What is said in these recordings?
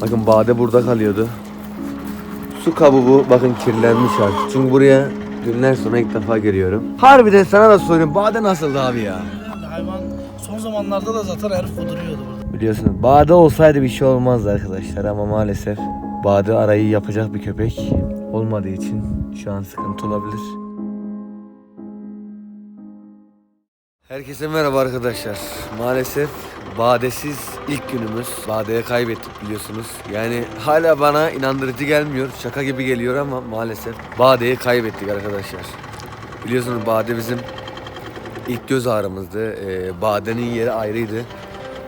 Bakın bade burada kalıyordu. Su kabuğu bakın kirlenmiş artık. Çünkü buraya günler sonra ilk defa geliyorum. Harbiden sana da soruyorum. Bade nasıldı abi ya? Hayvan son zamanlarda da zaten herif kuduruyordu burada. Biliyorsunuz bade olsaydı bir şey olmazdı arkadaşlar ama maalesef bade arayı yapacak bir köpek olmadığı için şu an sıkıntı olabilir. Herkese merhaba arkadaşlar. Maalesef badesiz ilk günümüz. Badeye kaybettik biliyorsunuz. Yani hala bana inandırıcı gelmiyor. Şaka gibi geliyor ama maalesef badeyi kaybettik arkadaşlar. Biliyorsunuz bade bizim ilk göz ağrımızdı. Ee, badenin yeri ayrıydı.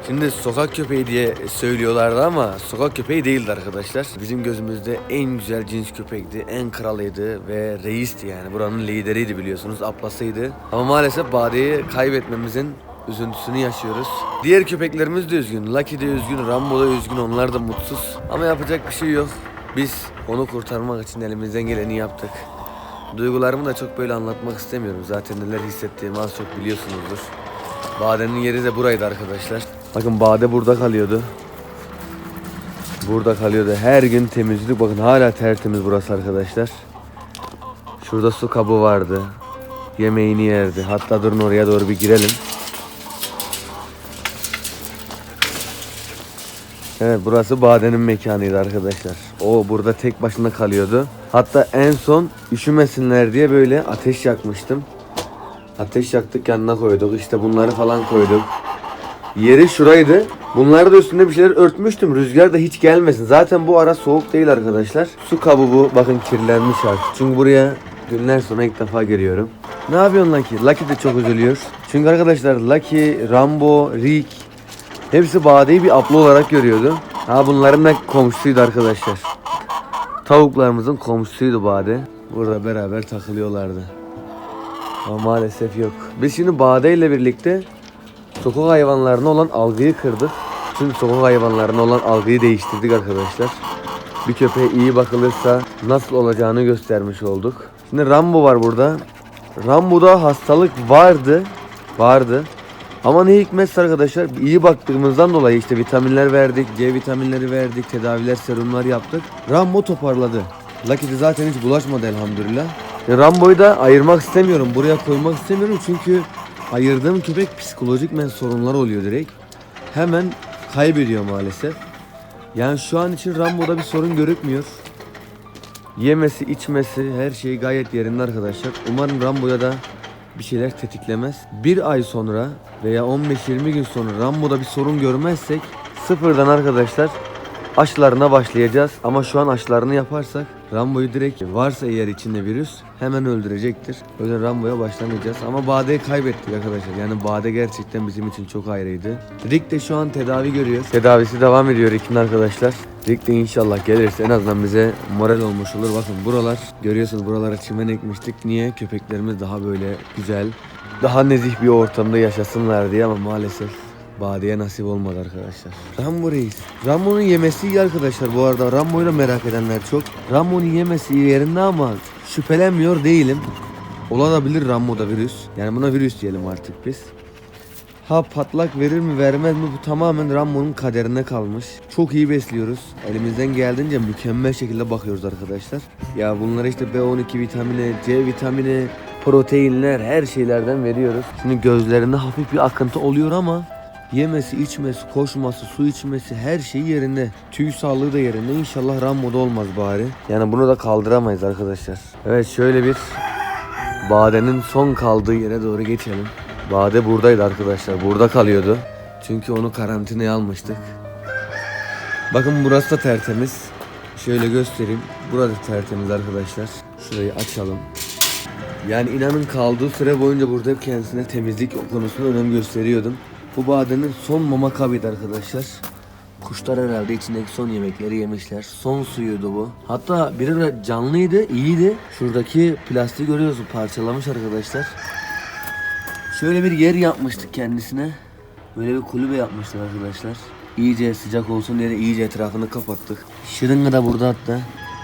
Şimdi sokak köpeği diye söylüyorlardı ama sokak köpeği değildi arkadaşlar. Bizim gözümüzde en güzel cins köpekti, en kralıydı ve reisti yani. Buranın lideriydi biliyorsunuz, aplasıydı. Ama maalesef Bade'yi kaybetmemizin üzüntüsünü yaşıyoruz. Diğer köpeklerimiz de üzgün. Lucky de üzgün, Rambo da üzgün, onlar da mutsuz. Ama yapacak bir şey yok. Biz onu kurtarmak için elimizden geleni yaptık. Duygularımı da çok böyle anlatmak istemiyorum. Zaten neler hissettiğimi az çok biliyorsunuzdur. Bade'nin yeri de buraydı arkadaşlar. Bakın Bade burada kalıyordu. Burada kalıyordu. Her gün temizledik. Bakın hala tertemiz burası arkadaşlar. Şurada su kabı vardı. Yemeğini yerdi. Hatta durun oraya doğru bir girelim. Evet burası Bade'nin mekanıydı arkadaşlar. O burada tek başına kalıyordu. Hatta en son üşümesinler diye böyle ateş yakmıştım. Ateş yaktık yanına koyduk. İşte bunları falan koyduk. Yeri şuraydı. Bunları da üstünde bir şeyler örtmüştüm. Rüzgar da hiç gelmesin. Zaten bu ara soğuk değil arkadaşlar. Su kabuğu bakın kirlenmiş artık. Çünkü buraya günler sonra ilk defa geliyorum. Ne yapıyorsun Lucky? Lucky de çok üzülüyor. Çünkü arkadaşlar Lucky, Rambo, Rick hepsi Bade'yi bir abla olarak görüyordu. Ha bunların da komşusuydu arkadaşlar. Tavuklarımızın komşusuydu Bade. Burada beraber takılıyorlardı. Ama maalesef yok. Biz şimdi Bade ile birlikte sokak hayvanlarına olan algıyı kırdık. Tüm sokak hayvanlarına olan algıyı değiştirdik arkadaşlar. Bir köpeğe iyi bakılırsa nasıl olacağını göstermiş olduk. Şimdi Rambo var burada. Rambo'da hastalık vardı. Vardı. Ama ne hikmetse arkadaşlar iyi baktığımızdan dolayı işte vitaminler verdik, C vitaminleri verdik, tedaviler, serumlar yaptık. Rambo toparladı. Lucky de zaten hiç bulaşmadı elhamdülillah. Ya Rambo'yu da ayırmak istemiyorum, buraya koymak istemiyorum çünkü ayırdığım köpek psikolojik men sorunlar oluyor direkt. Hemen kaybediyor maalesef. Yani şu an için Rambo'da bir sorun görükmüyor. Yemesi, içmesi her şey gayet yerinde arkadaşlar. Umarım Rambo'ya da bir şeyler tetiklemez. Bir ay sonra veya 15-20 gün sonra Rambo'da bir sorun görmezsek sıfırdan arkadaşlar aşılarına başlayacağız. Ama şu an aşılarını yaparsak Rambo'yu direkt varsa eğer içinde virüs hemen öldürecektir. O yüzden Rambo'ya başlamayacağız. Ama Bade'yi kaybettik arkadaşlar. Yani Bade gerçekten bizim için çok ayrıydı. Rick de şu an tedavi görüyor. Tedavisi devam ediyor Rick'in arkadaşlar. Rick de inşallah gelirse en azından bize moral olmuş olur. Bakın buralar görüyorsunuz buralara çimen ekmiştik. Niye? Köpeklerimiz daha böyle güzel, daha nezih bir ortamda yaşasınlar diye ama maalesef Badiye nasip olmadı arkadaşlar. Rambo reis. Rambo'nun yemesi iyi arkadaşlar bu arada. Rambo'yu da merak edenler çok. Rambo'nun yemesi yerinde ama şüphelenmiyor değilim. Olabilir Rambo'da virüs. Yani buna virüs diyelim artık biz. Ha patlak verir mi vermez mi bu tamamen Rambo'nun kaderine kalmış. Çok iyi besliyoruz. Elimizden geldiğince mükemmel şekilde bakıyoruz arkadaşlar. Ya bunlara işte B12 vitamini, C vitamini, proteinler her şeylerden veriyoruz. Şimdi gözlerinde hafif bir akıntı oluyor ama yemesi, içmesi, koşması, su içmesi her şey yerinde. Tüy sağlığı da yerinde. İnşallah Rambo'da olmaz bari. Yani bunu da kaldıramayız arkadaşlar. Evet şöyle bir Bade'nin son kaldığı yere doğru geçelim. Bade buradaydı arkadaşlar. Burada kalıyordu. Çünkü onu karantinaya almıştık. Bakın burası da tertemiz. Şöyle göstereyim. Burada tertemiz arkadaşlar. Şurayı açalım. Yani inanın kaldığı süre boyunca burada hep kendisine temizlik konusunda önem gösteriyordum. Bu badenin son mama kabıydı arkadaşlar. Kuşlar herhalde içindeki son yemekleri yemişler. Son suyuydu bu. Hatta biri de canlıydı, iyiydi. Şuradaki plastiği görüyorsun parçalamış arkadaşlar. Şöyle bir yer yapmıştık kendisine. Böyle bir kulübe yapmışlar arkadaşlar. İyice sıcak olsun diye iyice etrafını kapattık. Şırınga da burada hatta.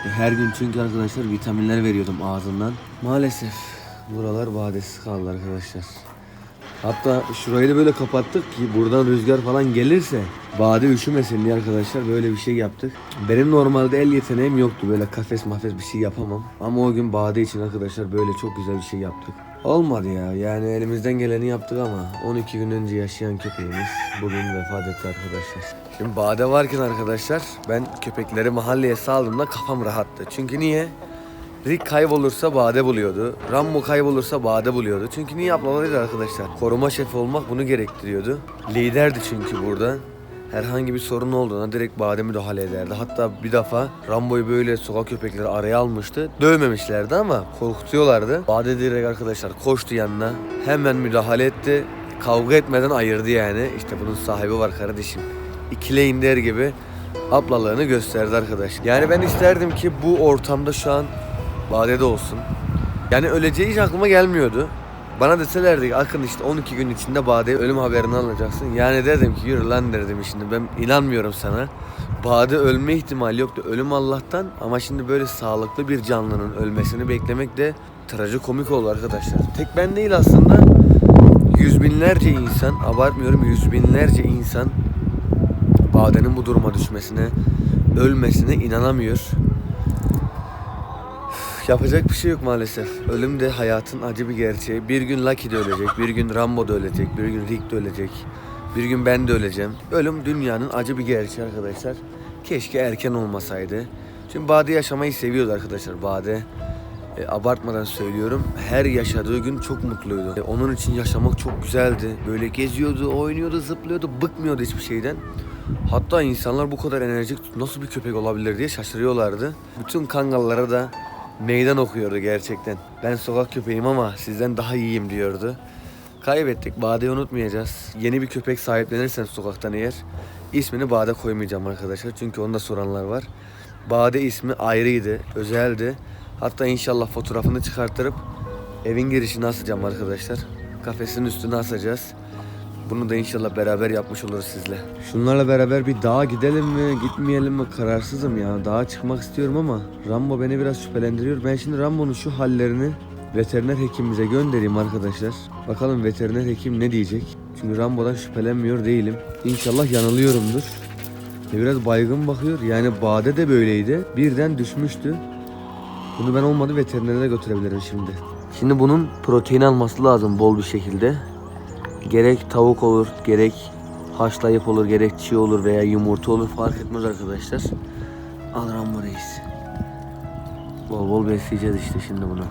E, Her gün çünkü arkadaşlar vitaminler veriyordum ağzından. Maalesef buralar badesiz kaldı arkadaşlar. Hatta şurayı da böyle kapattık ki buradan rüzgar falan gelirse Bade üşümesin diye arkadaşlar böyle bir şey yaptık. Benim normalde el yeteneğim yoktu böyle kafes mafes bir şey yapamam. Ama o gün Bade için arkadaşlar böyle çok güzel bir şey yaptık. Olmadı ya yani elimizden geleni yaptık ama 12 gün önce yaşayan köpeğimiz bugün vefat etti arkadaşlar. Şimdi Bade varken arkadaşlar ben köpekleri mahalleye saldığımda kafam rahattı. Çünkü niye? Rick kaybolursa Bade buluyordu. Rambo kaybolursa Bade buluyordu. Çünkü niye yapmamalıydı arkadaşlar? Koruma şefi olmak bunu gerektiriyordu. Liderdi çünkü burada. Herhangi bir sorun olduğuna direkt Bade müdahale ederdi. Hatta bir defa Rambo'yu böyle sokak köpekleri araya almıştı. Dövmemişlerdi ama korkutuyorlardı. Bade direkt arkadaşlar koştu yanına. Hemen müdahale etti. Kavga etmeden ayırdı yani. İşte bunun sahibi var kardeşim. İkileyin der gibi ablalığını gösterdi arkadaş. Yani ben isterdim ki bu ortamda şu an Bade'de olsun. Yani öleceği hiç aklıma gelmiyordu. Bana deselerdi Akın işte 12 gün içinde Bade ölüm haberini alacaksın. Yani derdim ki yürü lan derdim şimdi ben inanmıyorum sana. Bade ölme ihtimali yoktu. Ölüm Allah'tan ama şimdi böyle sağlıklı bir canlının ölmesini beklemek de trajikomik oldu arkadaşlar. Tek ben değil aslında. Yüz binlerce insan, abartmıyorum yüz binlerce insan Bade'nin bu duruma düşmesine, ölmesine inanamıyor. Yapacak bir şey yok maalesef. Ölüm de hayatın acı bir gerçeği. Bir gün Lucky de ölecek, bir gün Rambo da ölecek, bir gün Rick de ölecek. Bir gün ben de öleceğim. Ölüm dünyanın acı bir gerçeği arkadaşlar. Keşke erken olmasaydı. Çünkü Bade yaşamayı seviyordu arkadaşlar. Bade e, abartmadan söylüyorum. Her yaşadığı gün çok mutluydu. E, onun için yaşamak çok güzeldi. Böyle geziyordu, oynuyordu, zıplıyordu, bıkmıyordu hiçbir şeyden. Hatta insanlar bu kadar enerjik nasıl bir köpek olabilir diye şaşırıyorlardı. Bütün kangallara da meydan okuyordu gerçekten. Ben sokak köpeğim ama sizden daha iyiyim diyordu. Kaybettik. Bade'yi unutmayacağız. Yeni bir köpek sahiplenirsen sokaktan eğer ismini Bade koymayacağım arkadaşlar. Çünkü onda soranlar var. Bade ismi ayrıydı, özeldi. Hatta inşallah fotoğrafını çıkarttırıp evin girişine asacağım arkadaşlar. Kafesin üstüne asacağız. Bunu da inşallah beraber yapmış oluruz sizle. Şunlarla beraber bir dağa gidelim mi, gitmeyelim mi kararsızım ya. Dağa çıkmak istiyorum ama Rambo beni biraz şüphelendiriyor. Ben şimdi Rambo'nun şu hallerini veteriner hekimimize göndereyim arkadaşlar. Bakalım veteriner hekim ne diyecek. Çünkü Rambo'dan şüphelenmiyor değilim. İnşallah yanılıyorumdur. Ve biraz baygın bakıyor. Yani Bade de böyleydi. Birden düşmüştü. Bunu ben olmadı veterinere götürebilirim şimdi. Şimdi bunun protein alması lazım bol bir şekilde. Gerek tavuk olur, gerek haşlayıp olur, gerek çiğ olur veya yumurta olur fark etmez arkadaşlar. Al Rambo Reis. Bol bol besleyeceğiz işte şimdi bunu.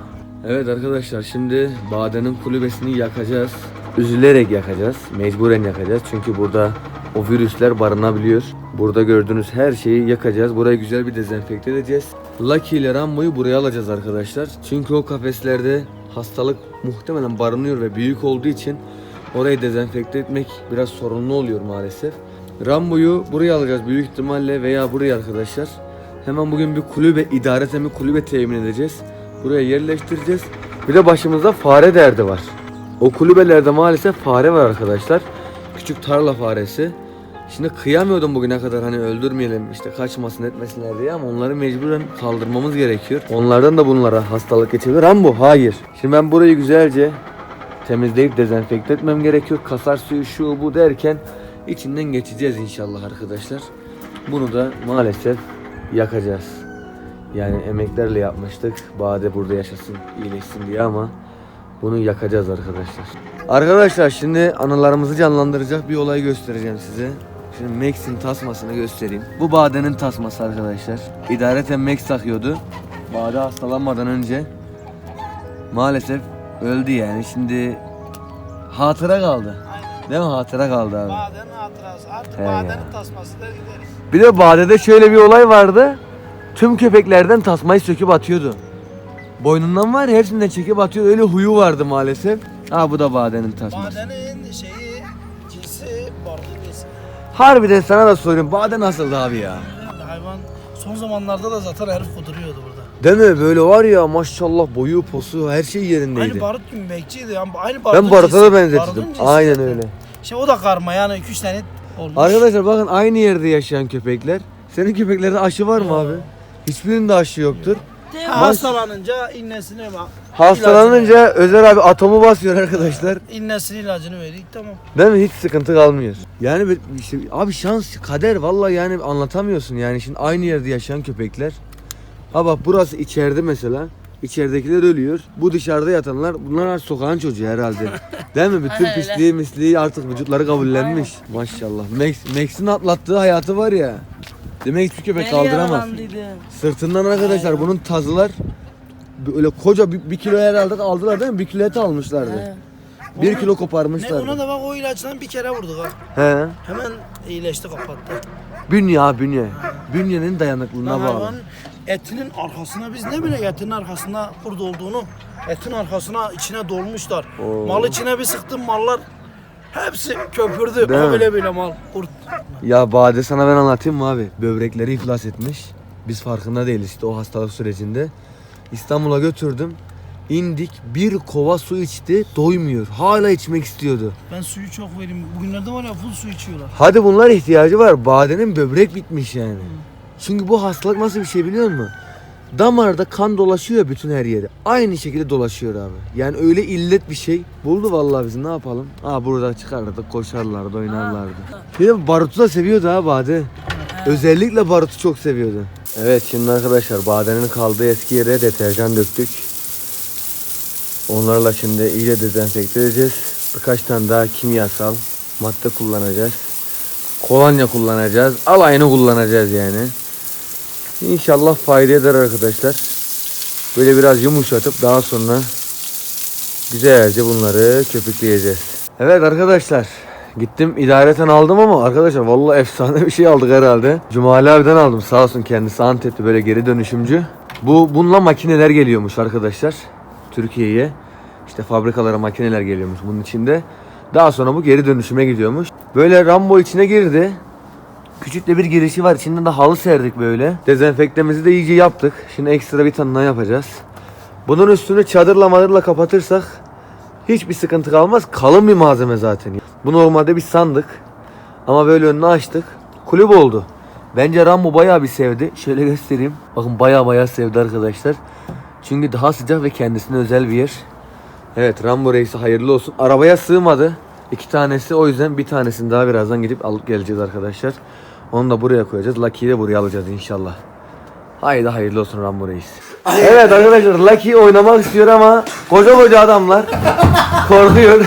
Evet arkadaşlar şimdi Bade'nin kulübesini yakacağız. Üzülerek yakacağız. Mecburen yakacağız. Çünkü burada o virüsler barınabiliyor. Burada gördüğünüz her şeyi yakacağız. Burayı güzel bir dezenfekte edeceğiz. Lucky ile Rambo'yu buraya alacağız arkadaşlar. Çünkü o kafeslerde hastalık muhtemelen barınıyor ve büyük olduğu için orayı dezenfekte etmek biraz sorunlu oluyor maalesef. Rambo'yu buraya alacağız büyük ihtimalle veya buraya arkadaşlar. Hemen bugün bir kulübe, idareten bir kulübe temin edeceğiz. Buraya yerleştireceğiz. Bir de başımızda fare derdi var. O kulübelerde maalesef fare var arkadaşlar. Küçük tarla faresi. Şimdi kıyamıyordum bugüne kadar hani öldürmeyelim işte kaçmasın etmesinler diye ama onları mecburen kaldırmamız gerekiyor. Onlardan da bunlara hastalık geçebilir. Rambo hayır. Şimdi ben burayı güzelce temizleyip dezenfekte etmem gerekiyor. Kasar suyu şu bu derken içinden geçeceğiz inşallah arkadaşlar. Bunu da maalesef yakacağız. Yani emeklerle yapmıştık. Bade burada yaşasın, iyileşsin diye ama bunu yakacağız arkadaşlar. Arkadaşlar şimdi anılarımızı canlandıracak bir olay göstereceğim size. Şimdi Max'in tasmasını göstereyim. Bu Bade'nin tasması arkadaşlar. İdareten Max takıyordu. Bade hastalanmadan önce maalesef öldü yani. Şimdi hatıra kaldı. Değil mi? Hatıra kaldı abi. Badenin hatırası. Artık He ya. badenin tasması der gideriz. Bir de Bade'de şöyle bir olay vardı. Tüm köpeklerden tasmayı söküp atıyordu. Boynundan var ya hepsinden çekip atıyordu. Öyle huyu vardı maalesef. Ha bu da Bade'nin tasması. Badenin şeyi, cinsi. Harbiden sana da soruyorum. Bade nasıldı abi ya? Hayvan son zamanlarda da zaten herif kuduruyordu mi? Böyle var ya maşallah boyu posu her şey yerindeydi. Aynı barut gibi bekçiydi. Yani aynı barutun ben Barut'a da benzettim. Aynen öyle. Şimdi o da karma yani 2-3 tane olmuş. Arkadaşlar bakın aynı yerde yaşayan köpekler. Senin köpeklerde aşı var mı Yok. abi? Hiçbirinde aşı yoktur. Değil Ha, hastalanınca innesine bak. Hastalanınca Özer abi atomu basıyor arkadaşlar. İnnesinin ilacını verdik tamam. Değil mi? Hiç sıkıntı kalmıyor. Yani bir- işte, abi şans, kader vallahi yani anlatamıyorsun yani. Şimdi aynı yerde yaşayan köpekler. Ha bak burası içeride mesela. İçeridekiler ölüyor. Bu dışarıda yatanlar bunlar artık sokağın çocuğu herhalde. Değil mi? Bütün Öyle. pisliği misliği artık vücutları kabullenmiş. Maşallah. Max, Max'in atlattığı hayatı var ya. Demek hiçbir köpek kaldıramaz. Sırtından arkadaşlar bunun tazılar böyle koca bir, bir kilo herhalde aldılar değil mi? Bir kilo et almışlardı. Bir kilo Ne koparmışlardı. ona da bak o ilaçtan bir kere vurduk ha. He. Hemen iyileşti kapattı. Bünye bünye. Bünyenin dayanıklılığına bağlı. hayvanın etinin arkasına biz ne bile etinin arkasında kurt olduğunu etin arkasına içine dolmuşlar. Oo. Mal içine bir sıktım mallar hepsi köpürdü. Değil mi? Bile bile mal kurt. Ya Bade sana ben anlatayım mı abi? Böbrekleri iflas etmiş. Biz farkında değiliz işte o hastalık sürecinde. İstanbul'a götürdüm. İndik bir kova su içti doymuyor. Hala içmek istiyordu. Ben suyu çok vereyim. Bugünlerde var ya full su içiyorlar. Hadi bunlar ihtiyacı var. Badenin böbrek bitmiş yani. Çünkü bu hastalık nasıl bir şey biliyor musun? Damarda kan dolaşıyor bütün her yere. Aynı şekilde dolaşıyor abi. Yani öyle illet bir şey. Buldu vallahi bizi ne yapalım? Aa burada çıkardık koşarlardı oynarlardı. Bir de barutu da seviyordu ha Bade. Özellikle barutu çok seviyordu. Evet şimdi arkadaşlar Bade'nin kaldığı eski yere deterjan döktük. Onlarla şimdi iyice dezenfekte edeceğiz. Birkaç tane daha kimyasal madde kullanacağız. Kolonya kullanacağız. Alayını kullanacağız yani. İnşallah fayda eder arkadaşlar. Böyle biraz yumuşatıp daha sonra güzelce bunları köpükleyeceğiz. Evet arkadaşlar. Gittim idareten aldım ama arkadaşlar vallahi efsane bir şey aldık herhalde. Cumali abiden aldım sağ olsun kendisi Antep'te böyle geri dönüşümcü. Bu bununla makineler geliyormuş arkadaşlar Türkiye'ye. İşte fabrikalara makineler geliyormuş bunun içinde. Daha sonra bu geri dönüşüme gidiyormuş. Böyle Rambo içine girdi. Küçük de bir girişi var. İçinden de halı serdik böyle. Dezenfektemizi de iyice yaptık. Şimdi ekstra bir tane yapacağız. Bunun üstünü çadırla madırla kapatırsak hiçbir sıkıntı kalmaz. Kalın bir malzeme zaten. Bu normalde bir sandık. Ama böyle önünü açtık. Kulüp oldu. Bence Rambo bayağı bir sevdi. Şöyle göstereyim. Bakın bayağı bayağı sevdi arkadaşlar. Çünkü daha sıcak ve kendisine özel bir yer. Evet Rambo Reis'e hayırlı olsun. Arabaya sığmadı. iki tanesi o yüzden bir tanesini daha birazdan gidip alıp geleceğiz arkadaşlar. Onu da buraya koyacağız. Lucky'yi de buraya alacağız inşallah. Haydi hayırlı olsun Rambo Reis. Evet arkadaşlar Lucky oynamak istiyor ama koca koca adamlar korkuyor.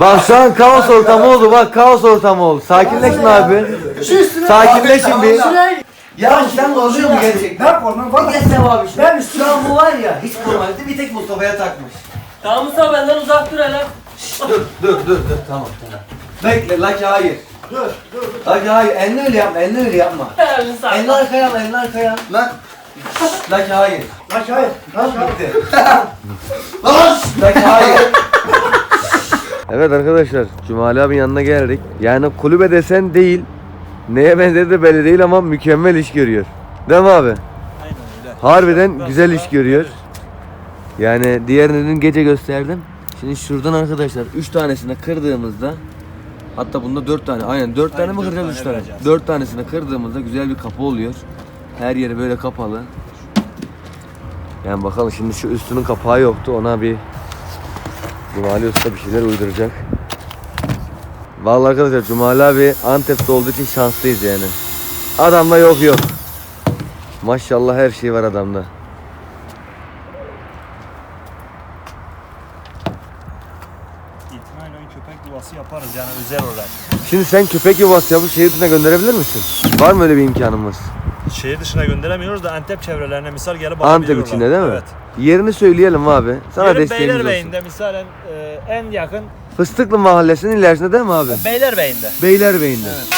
Bak şu an kaos ortamı oldu bak kaos ortamı oldu. Sakinleşin abi. Sakinleşin bir. Ya sen oluyor mu gerçekten? Ben korkmam Bir valla. de abi şu. Ben üstüne- Şu an bu var ya hiç normalde bir tek Mustafa'ya takmış. Tamam Mustafa benden uzak dur hele. Dur dur dur dur tamam tamam. Bekle Lucky hayır. Dur dur dur. Lucky hayır elini öyle yapma elini öyle yapma. Elini arkaya al elini arkaya al. Lan. Lucky hayır. Lan şahit. Lan şahit. Bitti. Lucky hayır. Evet arkadaşlar Cumali abi yanına geldik. Yani kulübe desen değil. Neye benzedi de belli değil ama mükemmel iş görüyor. Değil mi abi? Harbiden güzel iş görüyor. Yani diğerini gece gösterdim. Şimdi şuradan arkadaşlar 3 tanesini kırdığımızda hatta bunda 4 tane aynen 4 tane mi kıracağız 3 tane? 4 tanesini kırdığımızda güzel bir kapı oluyor. Her yeri böyle kapalı. Yani bakalım şimdi şu üstünün kapağı yoktu ona bir Cumali Usta bir şeyler uyduracak. Vallahi arkadaşlar Cumali abi Antep'te olduğu için şanslıyız yani. Adamda yok yok. Maşallah her şey var adamda. Ön köpek yuvası yaparız yani özel olarak. Şimdi sen köpek yuvası yapıp şehir dışına gönderebilir misin? Var mı öyle bir imkanımız? Şehir dışına gönderemiyoruz da Antep çevrelerine misal gelip Antep içinde değil mi? Evet. Yerini söyleyelim abi. Sana Yerim desteğimiz olsun. Beylerbeyi'nde misalen e, en yakın Fıstıklı mahallesinin ilerisinde değil mi abi? Beylerbeyi'nde. Beylerbeyi'nde. Evet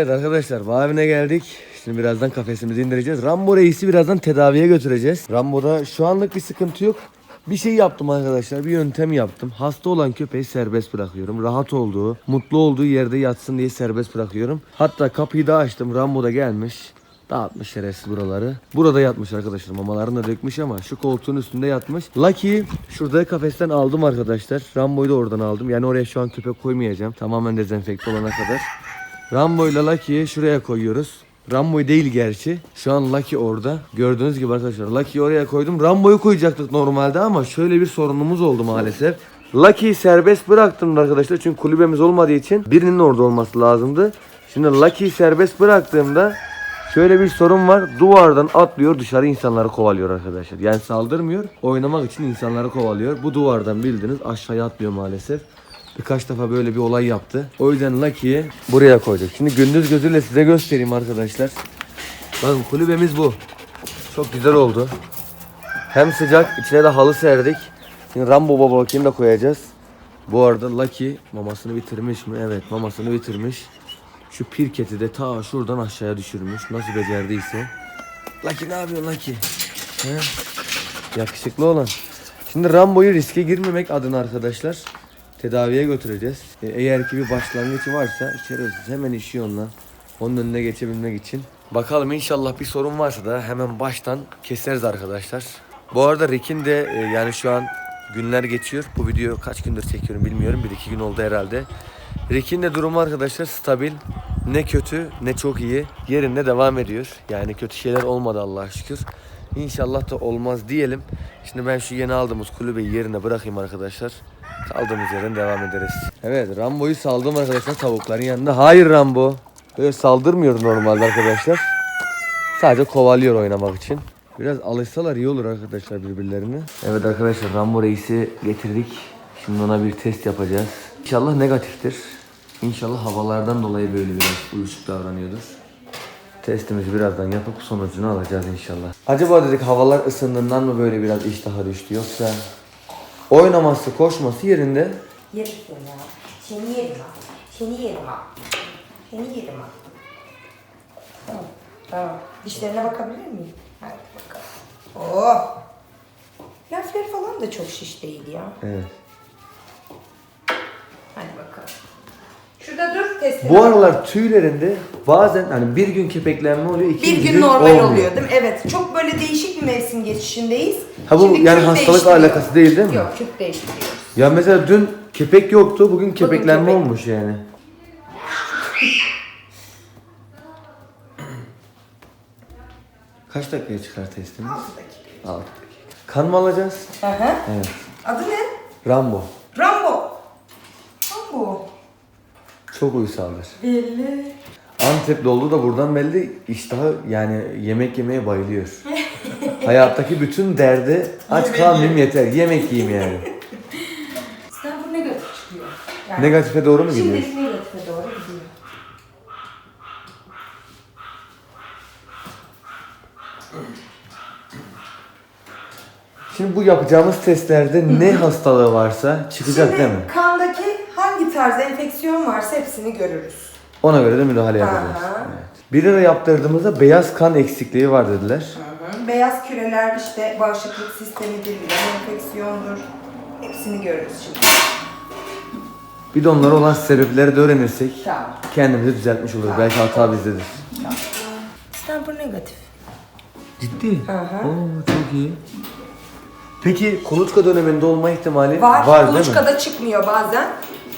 arkadaşlar bağ evine geldik. Şimdi birazdan kafesimizi indireceğiz. Rambo reisi birazdan tedaviye götüreceğiz. Rambo'da şu anlık bir sıkıntı yok. Bir şey yaptım arkadaşlar. Bir yöntem yaptım. Hasta olan köpeği serbest bırakıyorum. Rahat olduğu, mutlu olduğu yerde yatsın diye serbest bırakıyorum. Hatta kapıyı da açtım. Rambo da gelmiş. Dağıtmış şerefsiz buraları. Burada yatmış arkadaşlar. Mamalarını da dökmüş ama şu koltuğun üstünde yatmış. Lucky şurada kafesten aldım arkadaşlar. Rambo'yu da oradan aldım. Yani oraya şu an köpek koymayacağım. Tamamen dezenfekte olana kadar. Rambo ile Lucky'yi şuraya koyuyoruz. Rambo değil gerçi. Şu an Lucky orada. Gördüğünüz gibi arkadaşlar Lucky'yi oraya koydum. Rambo'yu koyacaktık normalde ama şöyle bir sorunumuz oldu maalesef. Lucky'yi serbest bıraktım arkadaşlar çünkü kulübemiz olmadığı için birinin orada olması lazımdı. Şimdi Lucky'yi serbest bıraktığımda şöyle bir sorun var. Duvardan atlıyor dışarı insanları kovalıyor arkadaşlar. Yani saldırmıyor. Oynamak için insanları kovalıyor. Bu duvardan bildiğiniz aşağıya atlıyor maalesef. Birkaç defa böyle bir olay yaptı. O yüzden Lucky'yi buraya koyduk. Şimdi gündüz gözüyle size göstereyim arkadaşlar. Bakın kulübemiz bu. Çok güzel oldu. Hem sıcak, içine de halı serdik. Şimdi Rambo baba bakayım da koyacağız. Bu arada Lucky mamasını bitirmiş mi? Evet mamasını bitirmiş. Şu pirketi de ta şuradan aşağıya düşürmüş. Nasıl becerdiyse. Lucky ne yapıyorsun Lucky? He? Yakışıklı olan. Şimdi Rambo'yu riske girmemek adına arkadaşlar tedaviye götüreceğiz. E, eğer ki bir başlangıç varsa şerefsiz hemen işiyor onunla. Onun önüne geçebilmek için. Bakalım inşallah bir sorun varsa da hemen baştan keseriz arkadaşlar. Bu arada Rick'in de e, yani şu an günler geçiyor. Bu video kaç gündür çekiyorum bilmiyorum. Bir iki gün oldu herhalde. Rick'in de durumu arkadaşlar stabil. Ne kötü ne çok iyi. Yerinde devam ediyor. Yani kötü şeyler olmadı Allah'a şükür. İnşallah da olmaz diyelim. Şimdi ben şu yeni aldığımız kulübeyi yerine bırakayım arkadaşlar. Kaldığımız yerden devam ederiz. Evet Rambo'yu saldım arkadaşlar tavukların yanında. Hayır Rambo. Böyle saldırmıyor normalde arkadaşlar. Sadece kovalıyor oynamak için. Biraz alışsalar iyi olur arkadaşlar birbirlerine. Evet arkadaşlar Rambo reisi getirdik. Şimdi ona bir test yapacağız. İnşallah negatiftir. İnşallah havalardan dolayı böyle biraz uyuşuk davranıyordur. Testimizi birazdan yapıp sonucunu alacağız inşallah. Acaba dedik havalar ısındığından mı böyle biraz iştaha düştü yoksa oynaması koşması yerinde. Yerim ya. Seni yerim ha. Seni yerim ha. Seni yerim ha. Tamam. Tamam. Dişlerine bakabilir miyim? Hadi bakalım. Oh. Lafları falan da çok şiş değil ya. Evet. Hadi bakalım. Şurada dur testine Bu aralar tüylerinde bazen hani bir gün kepeklenme oluyor, iki bir gün normal oluyor değil mi? Evet. Çok böyle değişik bir mevsim geçişindeyiz. Ha bu yani kürk hastalıkla değiştiriyor. alakası değil değil mi? Yok kürk değiştiriyoruz. Ya mesela dün kepek yoktu, bugün kepeklenme kepek. olmuş yani. Kaç dakikaya çıkar testimiz? 6 dakika. 6 dakika. Kan mı alacağız? Hı hı. Evet. Adı ne? Rambo. Rambo. Rambo. Çok uysaldır. Belli. Antep doldu da buradan belli iştahı yani yemek yemeye bayılıyor. Hayattaki bütün derdi aç kalmayayım yeter. Yemek yiyeyim yani. Sen bu negatif çıkıyor. Yani Negatife doğru mu gidiyor? Şimdilik negatife doğru gidiyor. Şimdi bu yapacağımız testlerde ne hastalığı varsa çıkacak Şimdi değil mi? kandaki hangi tarz enfeksiyon varsa hepsini görürüz. Ona göre de müdahale yapacağız. Aha. Evet. Bir ara yaptırdığımızda beyaz kan eksikliği var dediler. Beyaz küreler işte bağışıklık sistemidir, bir enfeksiyondur. Hepsini görürüz şimdi. Bir de onlara olan sebepleri de öğrenirsek Tamam. kendimizi düzeltmiş oluruz. Belki hata bizdedir. Stanford negatif. Ciddi. Aha. Oo, çok iyi. Peki kuluçka döneminde olma ihtimali Var, var değil mi? kuluçkada çıkmıyor bazen.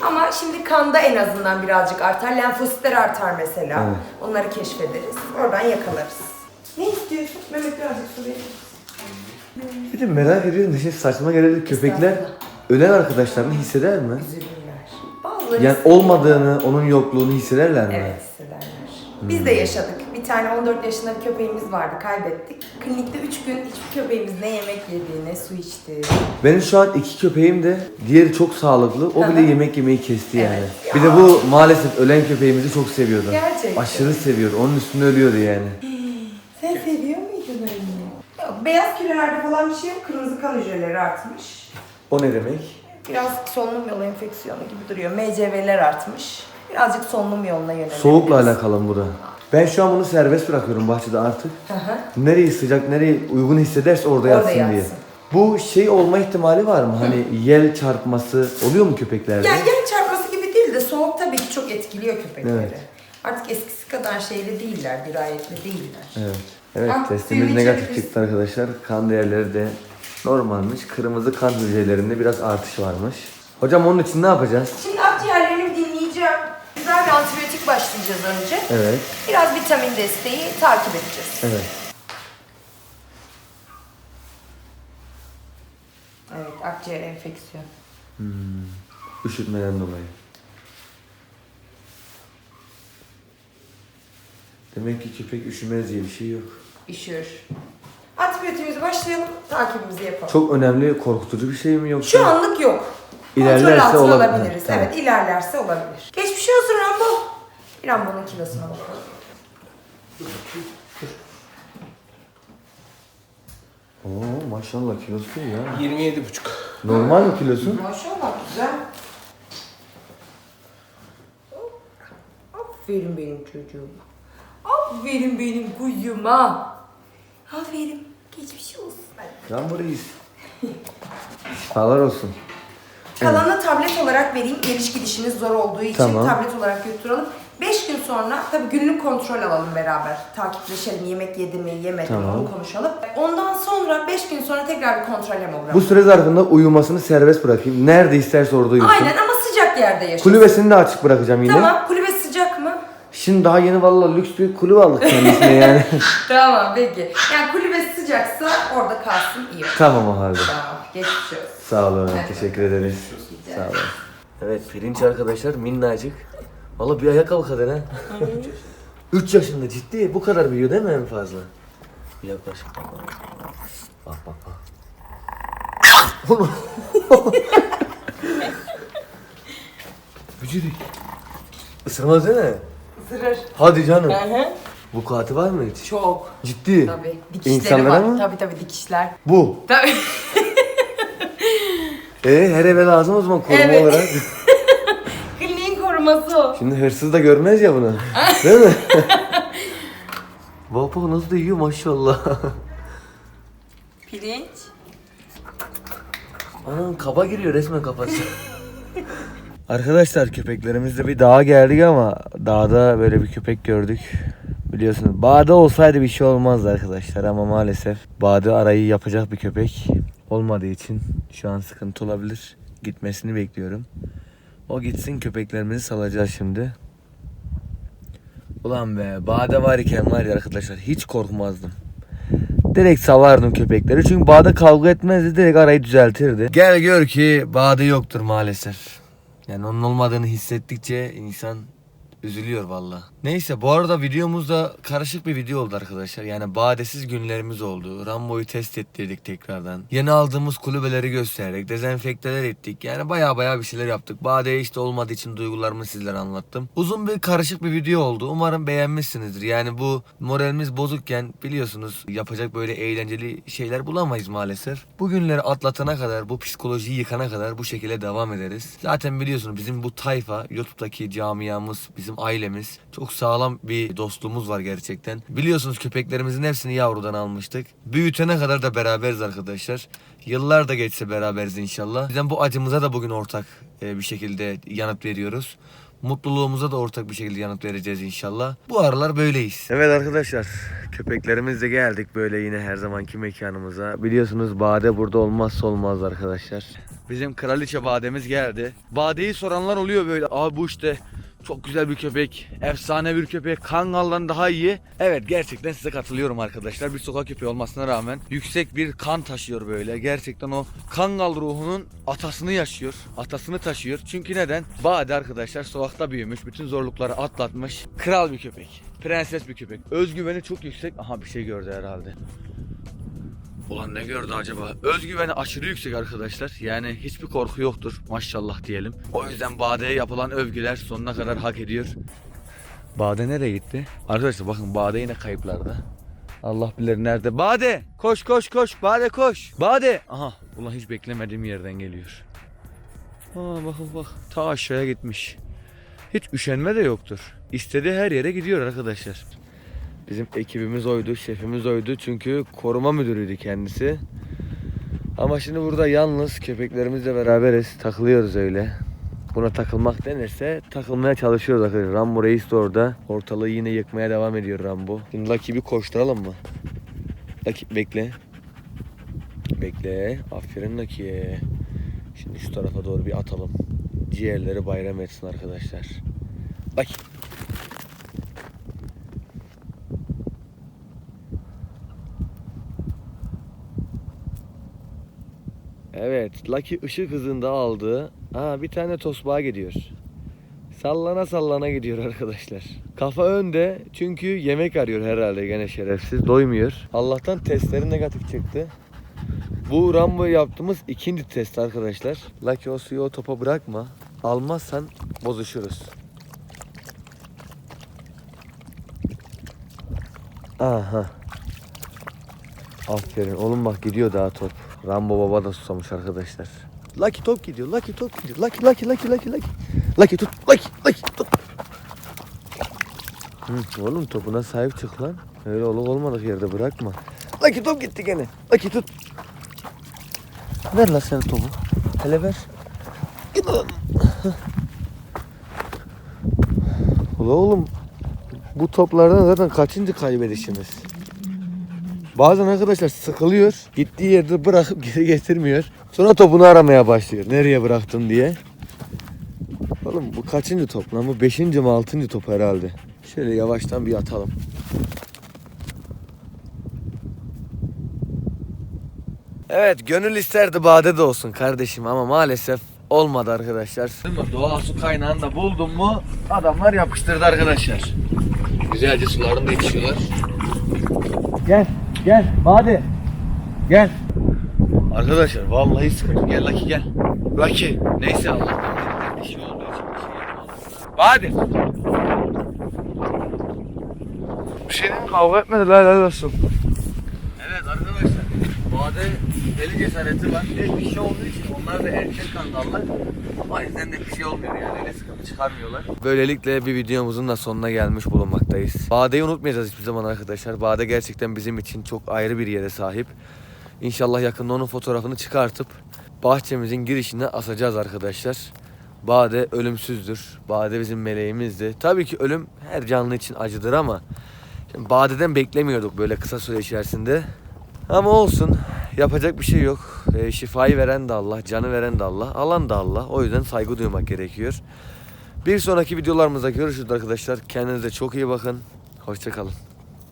Ama şimdi kanda en azından birazcık artar. Lenfositler artar mesela. Evet. Onları keşfederiz. Oradan yakalarız. Ne istiyorsun? Mehmet birazcık misin? Bir de merak ediyorum. Şey saçma gelebilir. Köpekler ölen arkadaşlarını hisseder mi? Üzülürler. Bazıları Yani olmadığını, onun yokluğunu hissederler mi? Evet hissederler. Biz de yaşadık. Bir tane 14 yaşında bir köpeğimiz vardı. Kaybettik. Klinikte 3 gün hiçbir köpeğimiz ne yemek yedi ne su içti. Benim şu an iki köpeğim de diğeri çok sağlıklı. O bile yemek yemeyi kesti yani. Evet. Bir de bu maalesef ölen köpeğimizi çok seviyordu. Gerçekten. Aşırı seviyordu. Onun üstünde ölüyordu yani. Sen seviyor muydun öyle? Yok beyaz kürelerde falan bir şey yok. Kırmızı kan hücreleri artmış. O ne demek? Biraz solunum yolu enfeksiyonu gibi duruyor. MCV'ler artmış. birazcık solunum yoluna yönelebiliriz. Soğukla alakalı mı bu da? Ben şu an bunu serbest bırakıyorum bahçede artık. Hı hı. Nereyi sıcak, nereyi uygun hissederse orada Orada yatsın diye. yatsın. Bu şey olma ihtimali var mı? Hani yel çarpması oluyor mu köpeklerde? Yani yer çarpması gibi değil de soğuk tabii ki çok etkiliyor köpekleri. Evet. Artık eskisi kadar şeyli değiller, dirayetli değiller. Evet. Evet Ah, testimiz negatif çıktı arkadaşlar. Kan değerleri de normalmiş. Kırmızı kan hücrelerinde biraz artış varmış. Hocam onun için ne yapacağız? Şimdi akciğerlerini dinleyeceğim. Güzel bir antibiyotik başlayacağız önce. Evet. Biraz vitamin desteği takip edeceğiz. Evet. Evet, akciğer enfeksiyon. Üşütmeden dolayı. Demek ki köpek üşümez diye bir şey yok. Üşür. Antibiyotiğimizi başlayalım, takibimizi yapalım. Çok önemli, korkutucu bir şey mi yoksa? Şu anlık yok. Kontrol İlerlerse altına olabilir. alabiliriz. Tamam. Evet, ilerlerse olabilir. Geçmiş olsun Rambo. Bir Rambo'nun kilosuna bakalım. Oo maşallah kilosu iyi ya. 27,5. Normal mi kilosu? Maşallah güzel. Aferin benim çocuğum. Aferin benim kuzuma. Aferin. Geçmiş olsun. Lan burayız. Şifalar olsun. Kalanı tablet olarak vereyim. Geliş gidişiniz zor olduğu için Tamam. tablet olarak götürelim. 5 gün sonra tabii günlük kontrol alalım beraber. Takipleşelim. Yemek yedi mi, yemedi mi Tamam. onu konuşalım. Ondan sonra 5 gün sonra tekrar bir kontrol hemogram. Bu süre zarfında uyumasını serbest bırakayım. Nerede isterse orada uyusun. Aynen ama sıcak yerde yaşasın. Kulübesini de açık bırakacağım yine. Tamam. Kulübe? Şimdi daha yeni vallahi lüks bir kulübe aldık kendisine yani. Tamam peki. Yani kulübe sıcaksa orada kalsın iyi. tamam o halde. Tamam. Geçmiş olsun. Sağ olun. Evet. Teşekkür ederiz. Sağ olun. Evet pirinç arkadaşlar minnacık. Valla bir ayakkabı kadar ha. 3 yaşında ciddi bu kadar büyüyor değil mi en fazla? Bir yaklaş. Bak bak bak. Bücürük. Isırmaz değil mi? Isırır. Hadi canım. Hı hı. Bu katı var mı hiç? Çok. Ciddi. Tabii. Dikişleri İnsanlara var. mı? Tabii tabii dikişler. Bu. Tabii. E her eve lazım o zaman koruma Evet. olarak. Kliniğin koruması o. Şimdi hırsız da görmez ya bunu. Değil mi? Bak nasıl da yiyor maşallah. Pirinç. Anam kaba giriyor resmen kafası. Arkadaşlar köpeklerimizle bir dağa geldik ama dağda böyle bir köpek gördük. Biliyorsunuz bağda olsaydı bir şey olmazdı arkadaşlar ama maalesef bağda arayı yapacak bir köpek olmadığı için şu an sıkıntı olabilir. Gitmesini bekliyorum. O gitsin köpeklerimizi salacağız şimdi. Ulan be bağda var iken var ya arkadaşlar hiç korkmazdım. Direkt salardım köpekleri çünkü bağda kavga etmezdi direkt arayı düzeltirdi. Gel gör ki bağda yoktur maalesef. Yani onun olmadığını hissettikçe insan üzülüyor valla. Neyse bu arada videomuzda karışık bir video oldu arkadaşlar. Yani badesiz günlerimiz oldu. Rambo'yu test ettirdik tekrardan. Yeni aldığımız kulübeleri gösterdik. Dezenfekteler ettik. Yani baya baya bir şeyler yaptık. Badeye işte olmadığı için duygularımı sizlere anlattım. Uzun bir karışık bir video oldu. Umarım beğenmişsinizdir. Yani bu moralimiz bozukken biliyorsunuz yapacak böyle eğlenceli şeyler bulamayız maalesef. Bu günleri atlatana kadar, bu psikolojiyi yıkana kadar bu şekilde devam ederiz. Zaten biliyorsunuz bizim bu tayfa, YouTube'daki camiamız, bizim ailemiz çok sağlam bir dostluğumuz var gerçekten. Biliyorsunuz köpeklerimizin hepsini yavrudan almıştık. Büyütene kadar da beraberiz arkadaşlar. Yıllar da geçse beraberiz inşallah. Bizden bu acımıza da bugün ortak e, bir şekilde yanıt veriyoruz. Mutluluğumuza da ortak bir şekilde yanıt vereceğiz inşallah. Bu aralar böyleyiz. Evet arkadaşlar köpeklerimizle geldik böyle yine her zamanki mekanımıza. Biliyorsunuz Bade burada olmazsa olmaz arkadaşlar. Bizim kraliçe Bade'miz geldi. Bade'yi soranlar oluyor böyle. Abi bu işte çok güzel bir köpek. Efsane bir köpek. Kangal'dan daha iyi. Evet gerçekten size katılıyorum arkadaşlar. Bir sokak köpeği olmasına rağmen yüksek bir kan taşıyor böyle. Gerçekten o Kangal ruhunun atasını yaşıyor. Atasını taşıyor. Çünkü neden? Bade arkadaşlar sokakta büyümüş. Bütün zorlukları atlatmış. Kral bir köpek. Prenses bir köpek. Özgüveni çok yüksek. Aha bir şey gördü herhalde. Ulan ne gördü acaba? Özgüveni aşırı yüksek arkadaşlar. Yani hiçbir korku yoktur maşallah diyelim. O yüzden Bade'ye yapılan övgüler sonuna kadar hak ediyor. Bade nereye gitti? Arkadaşlar bakın Bade yine kayıplarda. Allah bilir nerede. Bade! Koş koş koş. Bade koş. Bade! Aha ulan hiç beklemediğim yerden geliyor. Aa bakın bak. Ta aşağıya gitmiş. Hiç üşenme de yoktur. İstediği her yere gidiyor arkadaşlar. Bizim ekibimiz oydu, şefimiz oydu çünkü koruma müdürüydü kendisi. Ama şimdi burada yalnız köpeklerimizle beraberiz, takılıyoruz öyle. Buna takılmak denirse takılmaya çalışıyoruz arkadaşlar. Rambo Reis de orada. Ortalığı yine yıkmaya devam ediyor Rambo. Şimdi Lucky bir koşturalım mı? Lucky bekle. Bekle. Aferin Lucky'ye. Şimdi şu tarafa doğru bir atalım. Ciğerleri bayram etsin arkadaşlar. Bak. Evet, Lucky ışık hızında aldı. Aa, bir tane tosbağa gidiyor. Sallana sallana gidiyor arkadaşlar. Kafa önde çünkü yemek arıyor herhalde gene şerefsiz. Doymuyor. Allah'tan testleri negatif çıktı. Bu Rambo yaptığımız ikinci test arkadaşlar. Lucky o suyu o topa bırakma. Almazsan bozuşuruz. Aha. Aferin. Oğlum bak gidiyor daha top. Rambo baba da susamış arkadaşlar. Lucky top gidiyor. Lucky top gidiyor. Lucky Lucky Lucky Lucky Lucky. Lucky tut. Lucky Lucky tut. Hı, oğlum topuna sahip çık lan. Öyle oluk olmadık yerde bırakma. Lucky top gitti gene. Lucky tut. Ver lan sen topu. Hele ver. Ula oğlum bu toplardan zaten kaçıncı kaybedişimiz? Bazen arkadaşlar sıkılıyor. Gittiği yerde bırakıp geri getirmiyor. Sonra topunu aramaya başlıyor. Nereye bıraktın diye. Oğlum bu kaçıncı top lan? Bu beşinci mi altıncı top herhalde. Şöyle yavaştan bir atalım. Evet gönül isterdi bade de olsun kardeşim ama maalesef olmadı arkadaşlar. Doğal su kaynağını da buldum mu adamlar yapıştırdı arkadaşlar. Güzelce sularında içiyorlar. Gel gel bade gel. Arkadaşlar vallahi sıkıntı gel Lucky gel. Lucky neyse Allah'tan bir şey olduğu için bir şey yapmadım. Bade. Bir şey mi kavga etmediler helal olsun. Evet arkadaşlar. Bade deli cesareti var. Bir bir şey olduğu için onlar da erkek kangallar. O yüzden de bir şey olmuyor yani. Öyle sıkıntı çıkarmıyorlar. Böylelikle bir videomuzun da sonuna gelmiş bulunmaktayız. Bade'yi unutmayacağız hiçbir zaman arkadaşlar. Bade gerçekten bizim için çok ayrı bir yere sahip. İnşallah yakında onun fotoğrafını çıkartıp bahçemizin girişine asacağız arkadaşlar. Bade ölümsüzdür. Bade bizim meleğimizdi. Tabii ki ölüm her canlı için acıdır ama Bade'den beklemiyorduk böyle kısa süre içerisinde. Ama olsun. Yapacak bir şey yok. E, şifayı veren de Allah, canı veren de Allah, alan da Allah. O yüzden saygı duymak gerekiyor. Bir sonraki videolarımızda görüşürüz arkadaşlar. Kendinize çok iyi bakın. Hoşçakalın.